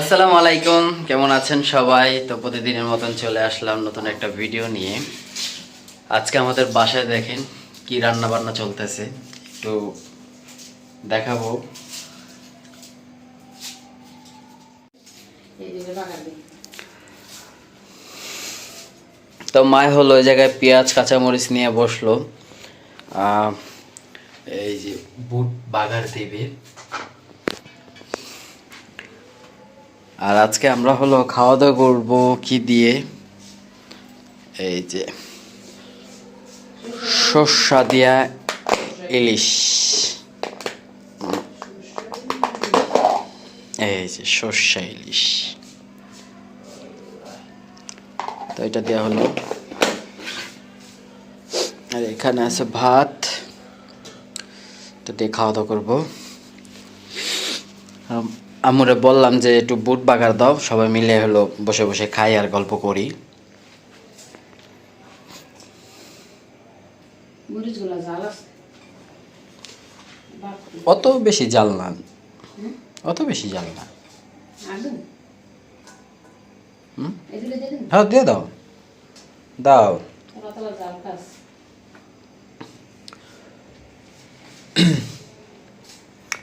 আসসালামু আলাইকুম, কেমন আছেন সবাই? তো প্রতিদিনের মতন চলে আসলাম নতুন একটা ভিডিও নিয়ে। আজকে আমাদের বাসায় দেখেন কি রান্না বান্না চলতেছে। একটু দেখাবো। তো মায় হলো ওই জায়গায় পেঁয়াজ, কাঁচামরিচ নিয়ে বসল। এই যে বুট বাগার দিবে। আর আজকে আমরা হলো খাওয়া দাওয়া করব কি দিয়ে? এই যে শস্যা দিয়া ইলিশ। এই যে সর্ষা ইলিশ। তো এটা দেওয়া হলো। আর এখানে আছে ভাত। তো দিয়ে খাওয়া দাওয়া করব আম, আম্মুরে বললাম যে একটু বুট বাগার দাও সবাই মিলে হলো বসে বসে খাই আর গল্প করি। অত বেশি জাল না। অত বেশি জাল না। হ্যাঁ দিয়ে দাও। দাও।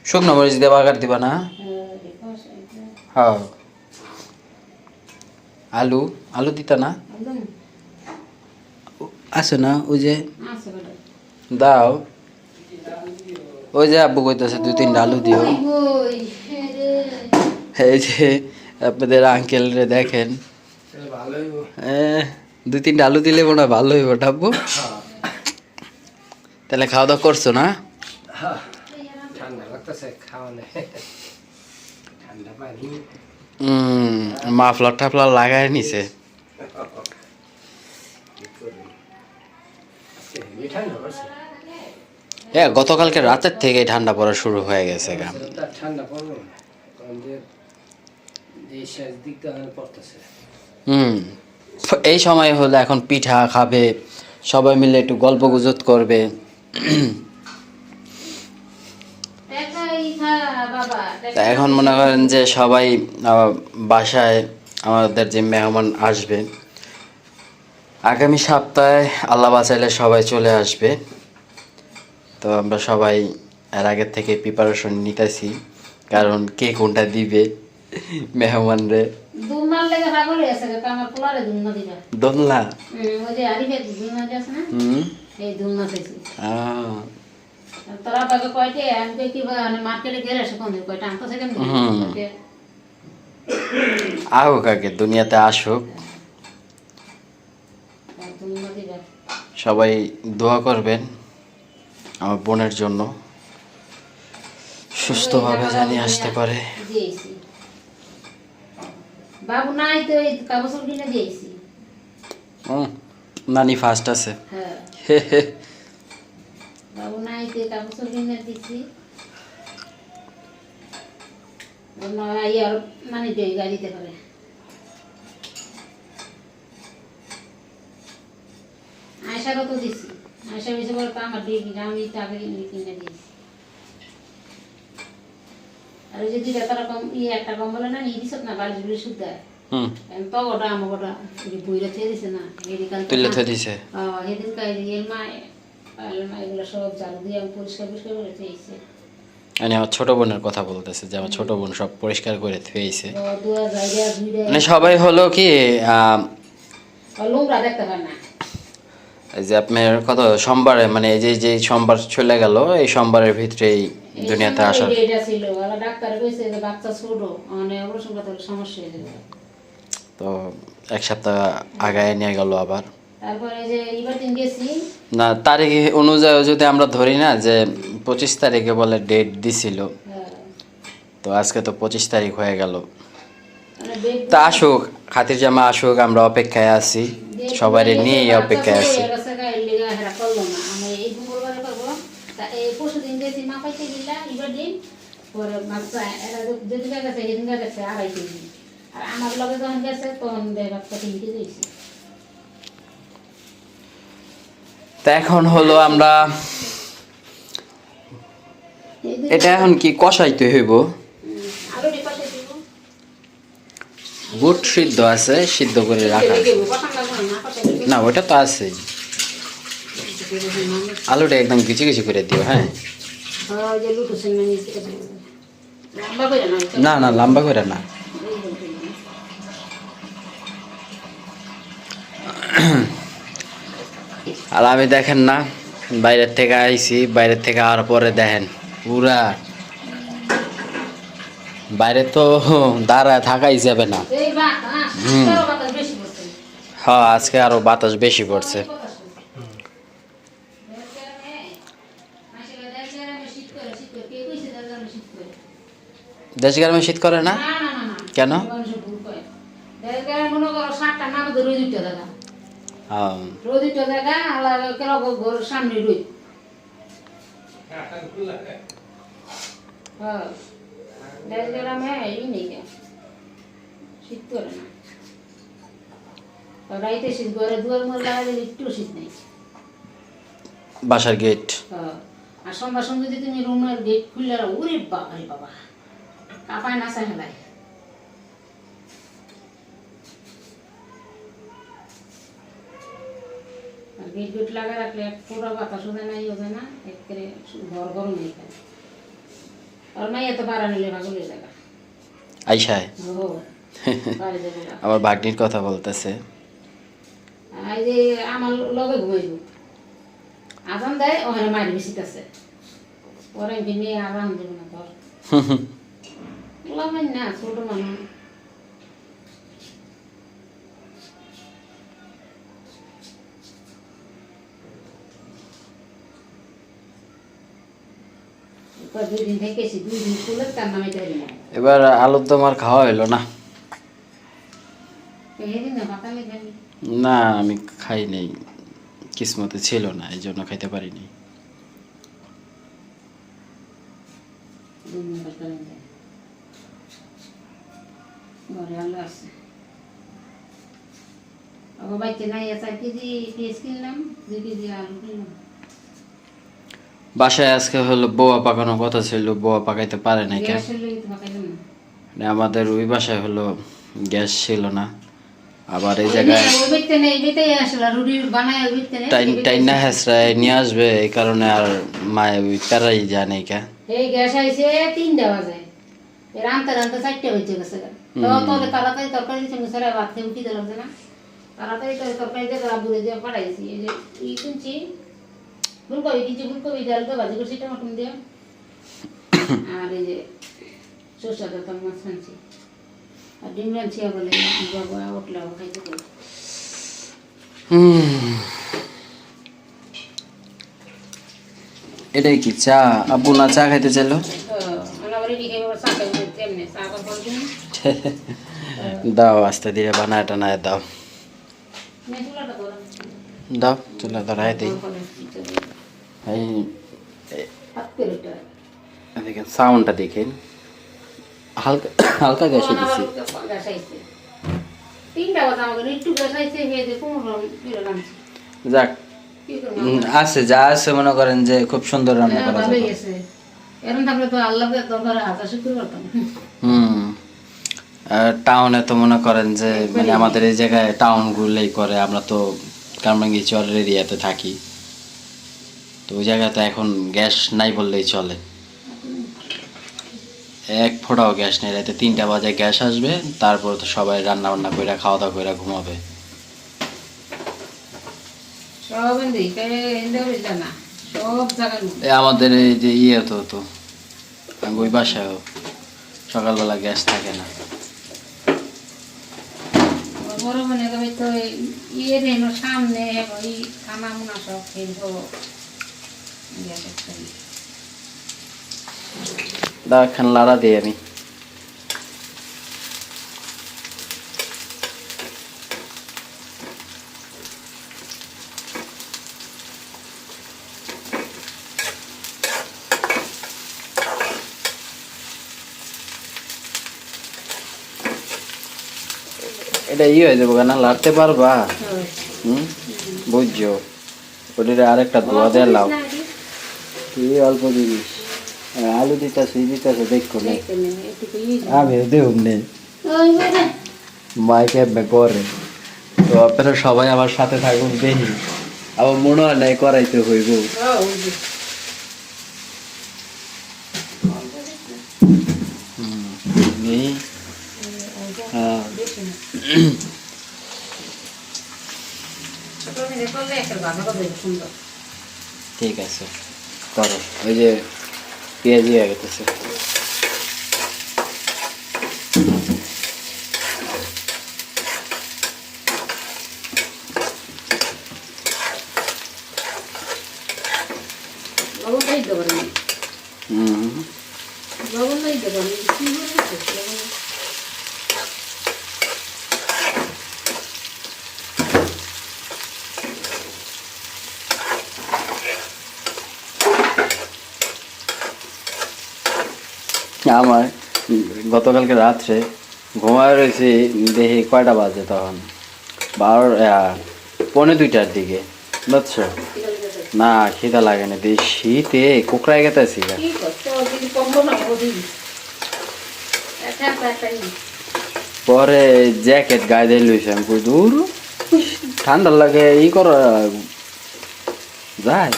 শুকনো মরিচ দিয়ে বাগার দিবা না। হ্যাঁ। আলু আলু দিতা না? আছে না? ওই যে দাও। ওই যে আব্বু কইতেছে দুই তিনটা আলু দিও। এই যে আপনাদের আঙ্কেল রে দেখেন দুই তিনটা আলু দিলে মনে হয় ভালো হইব ডাব্বু তাহলে খাওয়া দাওয়া করছ না? ঠান্ডা লাগতেছে খাওয়া নেই। মাফলার টাফলার লাগায় নিছে। হ্যাঁ গতকালকে রাতের থেকে ঠান্ডা পড়া শুরু হয়ে গেছে গা। হুম, এই সময় হলে এখন পিঠা খাবে, সবাই মিলে একটু গল্প করবে। তা এখন মনে করেন যে সবাই বাসায় আমাদের যে মেহমান আসবে আগামী সপ্তাহে আল্লাহ বাঁচাইলে সবাই চলে আসবে। তো আমরা সবাই এর আগের থেকে প্রিপারেশন নিতেছি কারণ কে কোনটা দিবে মেহমানরে দুলনা ওই যে দুলনা আছে না? হুম। এই দুলনা তোরা পাবে কয়টে আমি কি মানে মার্কেটে গেলে কয়টা আনতে। আহুক আগে দুনিয়াতে আসুক। সবাই দোয়া করবেন আমার বোনের জন্য। সুস্থভাবে জানি আসতে পারে। দিয়েছি। বাবু নাই তো এই কাগজ কিনে দিয়েছি। নানি ফার্স্ট আছে। হ্যাঁ। বাবু নাই তো এই কাগজ কিনে দিছি। ইয়ার মানে দিয়ে গাড়িতে করে। আয়সারও তো দিছি। আয়সা বেশি বলে তো আমার দিয়ে কিনে আমি তো আগে কিনে দিয়েছি। আর ওই যে দুইটা তারা কম ইয়ে একটা কম বলে না নিয়ে দিছ না বালিশ বুলিশ শুদ্ধ তো ওটা আমার ওটা বইরা থেকে দিছে না মেডিকেল তুলে থে দিছে? সেদিন কাই এর এর মা এগুলো সব জাল দিয়ে আমি পরিষ্কার পরিষ্কার করে থেয়েছে মানে আমার ছোট বোনের কথা বলতেছে যে আমার ছোট বোন সব পরিষ্কার করে থুয়েছে মানে সবাই হলো কি লোমরা দেখতে না। যে আপনার কত সোমবারে মানে এই যে যে সোমবার চলে গেল এই সোমবারের ভিতরেই দুনিয়াতে সময় আসার। ছিল ডাক্তার কইছে যে বাচ্চা ছোট মানে অপারেশন করতে সমস্যা হয়ে যাবে। তো এক সপ্তাহ আগায় নিয়ে গেল আবার। তারপরে যে এবার দিন গেছি না তারিখ অনুযায়ী যদি আমরা ধরি না যে পঁচিশ তারিখে বলে ডেট দিছিল হ্যাঁ, তো আজকে তো পঁচিশ তারিখ হয়ে গেল। মানে তা আসুক খাতির জামা আসুক আমরা অপেক্ষায় আছি সবারই নিয়ে অপেক্ষায় আছি। আর আমার লগে যখন গেছে তখন দেয় বাচ্চা তিন কেজি হয়েছে তা এখন হলো আমরা এটা এখন কি কষাইতে হইব? বুট সিদ্ধ আছে সিদ্ধ করে রাখা না ওটা তো আছেই। আলুটা একদম কিছু কিছু করে দিও হ্যাঁ। ওই যে লুটু সিনেমা নিয়েছি লম্বা করে না? না না লম্বা করে না। আর আমি দেখেন না বাইরের থেকে আইছি বাইরের থেকে আর পরে দেখেন পুরা। বাইরে তো দাঁড়ায় থাকাই যাবে না। হুম। হ্যাঁ আজকে আরও বাতাস বেশি পড়ছে। দেশ গ্রামে শীত করে না? কেন? আম, সামনে গ্রামে এই নেই শীত করে না। রাইতে শীত করে দুয়ার মোর লাগালে একটু শীত নেই। বাসার গেট হ্যাঁ। আর সন্ধ্যার সঙ্গে যদি তুমি রুমের গেট খুললে ওরে বাবা রে বাবা। কাপায় নাচা হেলায় গেট লাগা রাখলে এক পুরো বাতাস ওদের নাই ওদের না একেবারে ঘর গরম হয়ে যায়। আর মাইয়া তো বাড়া নিলে জায়গা আইসায়? যাবে না। আমার ভাগ্নির কথা বলতেছে। আর এই যে আমার লগে ঘুমাইব। আজান দেয় ওখানে মারি বেশিতেছে এমনি নিয়ে আরাম দেবে না ধর বললাম না ছোট মানুষ এরপর দুই দিন থেকেছি দুই দিন খুলে তার নামে তৈরি না এবার আলুর দম আর খাওয়া হইল না। না, আমি খাই নাই। কিসমতে ছিল না, এই জন্য খাইতে পারিনি। ঘরে আলো আছে। কেজি পেঁয়াজ কিনলাম দুই কেজি আলু কিনলাম বাসায় আজকে হলো বোয়া পাকানোর কথা ছিল বোয়া পাকাইতে পারে নাই কেন মানে আমাদের ওই বাসায় হলো গ্যাস ছিল না। আবার এই জায়গায় টাইন টাইন না নিয়ে আসবে এই কারণে আর মায়ে ওই প্যারাই যায় নাই কে? এই গ্যাস আইছে তিনটা বাজে। এর আনতে আনতে চারটে হয়েছে গেছে। তো তোলে তাড়াতাড়ি তরকারি সঙ্গে সেরা ভাত খেয়ে উঠি দিলাম না। তাড়াতাড়ি তরকারি দিয়ে বুড়ে দিয়ে পাঠাইছি এই যে ই কিনছি ফুলকপি কিনছি ফুলকপি আলুটা ভাজি করছি টমাটম দিয়ে আর এই যে সরষা তো মাছ আনছি। আর ডিম রানছি বলে বাবা উঠলে খাইতে দেবো এটাই কি চা? আব্বু না চা খাইতে চাইলো? দাও আস্তে ধীরে বানায় টানায় দাও। দাও চুলা ধরাই দিই। এই করে দেখেন সাউন্ডটা দেখেন। হালকা হালকা গ্যাসে দিছি। নামছে যাক আছে যা আছে মনে করেন যে খুব সুন্দর রান্না করা শুক্র করতাম? হুম টাউনে তো মনে করেন যে মানে আমাদের এই জায়গায় টাউন গুলোই করে আমরা তো কামরাঙ্গি চরের এরিয়াতে থাকি। তো ওই জায়গাতে এখন গ্যাস নাই বললেই চলে। এক ফোঁটাও গ্যাস নেই রাতে তিনটা বাজে গ্যাস আসবে তারপর তো সবাই রান্না বান্না করে খাওয়া দাওয়া করে ঘুমাবে আমাদের এই যে ইয়ে তো তো ওই বাসায়ও সকালবেলা গ্যাস থাকে না। বড় মনে কবে তো ইয়ে সামনে ওই খানা মুনা সব খেয়ে দাও একখান লাড়া দিই আমি। এটা ই হয়ে যাব না লাড়তে পারবা? হুম। বুঝছ? ওটারে আরেকটা ধোয়া দিয়ে লাও। এই অল্প জিনিস। আলু দিতেছে ই দিতেছে দেখো নেই আমি দেব নেই। মাইকে করে? তো আপনারা সবাই আমার সাথে থাকুন দেখি। আমার মনে হয় নাই করাইতে হইব। হ্যাঁ, ঠিক আছে। করো ওই যে পেঁয়াজি হয়ে গেছে লবণটা দিতে পারেন হুম লবণটা দিতে পারেন কি বলছে লবণ আমার গতকালকে রাত্রে ঘুমায় রয়েছি দেখি কয়টা বাজে তখন। বারো পৌনে দুইটার দিকে বুঝছ? না খিদা লাগে না দিয়ে শীতে কুকড়ায় গেতেছি পরে জ্যাকেট গায়ে দিয়ে লইছে আমি দূর? ঠান্ডা লাগে ই কর যায়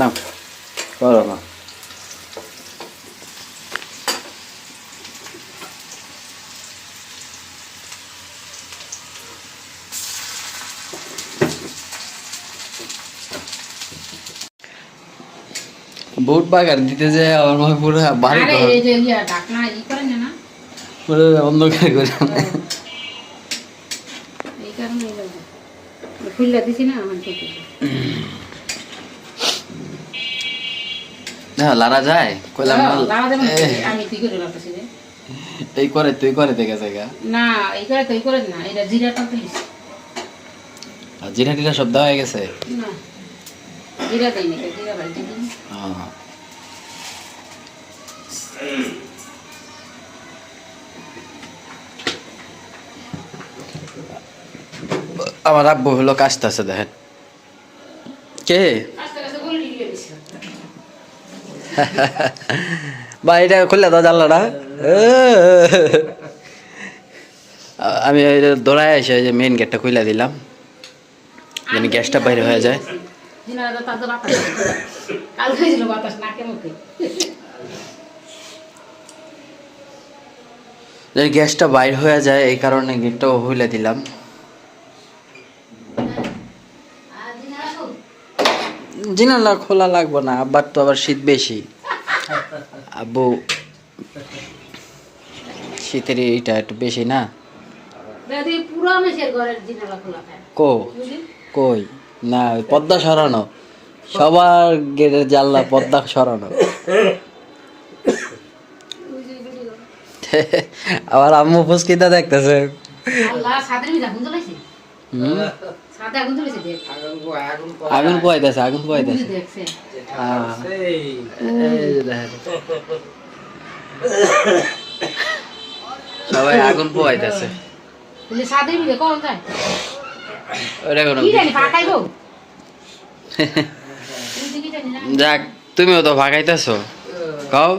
না করো না। বুট বাগার দিতে যে আমার মা পুরো বাড়ি আরে এই যে ঢাকনা ই করেন না পুরো অন্ধকার করে এই কারণে খুললা দিছি না আমার থেকে হ্যাঁ লারা যায় কইলাম এই করে তুই করে দেখে জায়গা। না এই করে তুই করে না এটা জিরাটা আর জিরা টিরা সব দেওয়া হয়ে গেছে? না জিরা দেয়নি জিরা বাড়িতে দিন আহ। আমার আব্বু হলো কাজটাছে দেখেন। কে? বা এটা খুললে দাও জানলাটা। আমি দৌড়ায় এসে যে মেন গেটটা খুলে দিলাম। যেন গ্যাসটা বাইরে হয়ে যায়। যেন গ্যাসটা বাইর হয়ে যায় এই কারণে গেটটাও খুলে দিলাম। জিনালা খোলা লাগবে না আব্বার তো আবার শীত বেশি। আব্বু শীতের এইটা একটু বেশি না? কো? কই? না পদ্মা সরানো। সবার গেটের জানলা পদ্মা সরানো। আবার আম্মু ফুসকিটা দেখতেছে। আগুন পোয়াইতেছে আগুন পোয়াইতেছে। সবাই আগুন পোয়াইতেছে যাক তুমিও তো ভাগাইতেছো কও?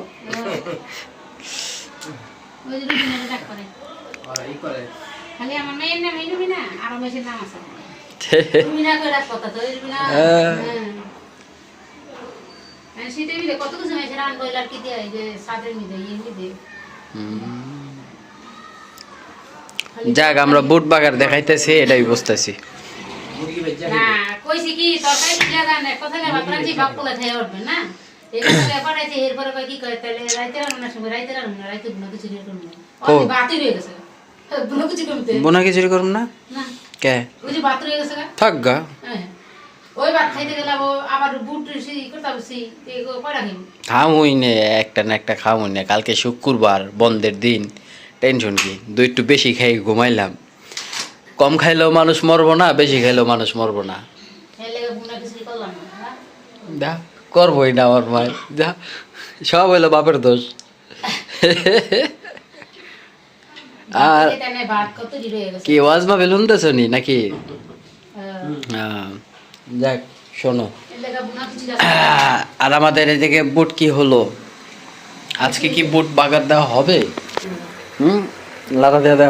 ওই যে রুটিনের ডাক করে। ওরা ই করে। খালি আমার মেয়ের নাম এই রুবিনা আর মেয়ের নাম আছে। রুবিনা করে রাখ কথা তো রুবিনা। হ্যাঁ। হ্যাঁ। মিলে কত কিছু মেয়েছে রান বইলার কি দিয়ে যে সাদের মিলে ইয়ে মিলে। যাক আমরা বুট বাগার দেখাইতেছি এটাই বুঝতেছি। না কইছি কি তরকারি দিলা কথা রাঁধছি বাপ কোলা খেয়ে উঠবে না? পাঠাইছে এরপরে কি কয় তাহলে রাইতে রান্নার সময় রাইতে রান্না রাইতে বুনো বাতি রয়ে গেছে। করতে বোনা খিচুড়ি করুম না? কে? ওই যে বাত রয়ে গেছে গা। থাক গা। হ্যাঁ। ওই ভাত খাইতে গেলাম আবার বুট সি করতে বসি খামুই নে একটা না একটা খামুই নে। কালকে শুক্রবার বন্ধের দিন টেনশন কি? দুই একটু বেশি খাই ঘুমাইলাম। কম খাইলেও মানুষ মরবো না বেশি খাইলেও মানুষ মরবো না। খেলে করবোই না আমার মায় যা সব হইল বাপের দোষ। আর কি ওয়াজ বা বেলুন দেছো নি নাকি? হ্যাঁ। যাক শোনো। আর আমাদের এদিকে বুট কি হলো? আজকে কি বুট বাগার দেওয়া হবে? হুম? লাড়া দেওয়া তো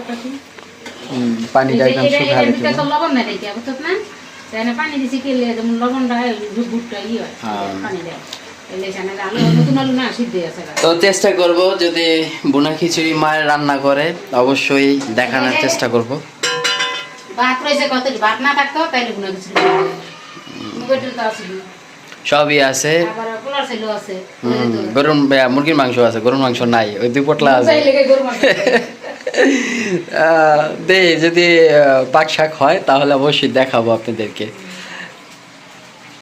করতেছি হুম, পানিটা একদম শুকা এটা তো লবণ নাই দেখি বুঝছ না তাই না পানি দিছি কেলে যেমন লবণটা গুড়টা ই হয়। পানি দেয় তো চেষ্টা করব যদি বোনা খিচুড়ি মায়ের রান্না করে অবশ্যই দেখানোর চেষ্টা করব। সবই আছে। গরুর মুরগির মাংস আছে গরুর মাংস নাই ওই দুই পটলা আছে। যদি পাকশাক পাক শাক হয় তাহলে অবশ্যই দেখাবো আপনাদেরকে।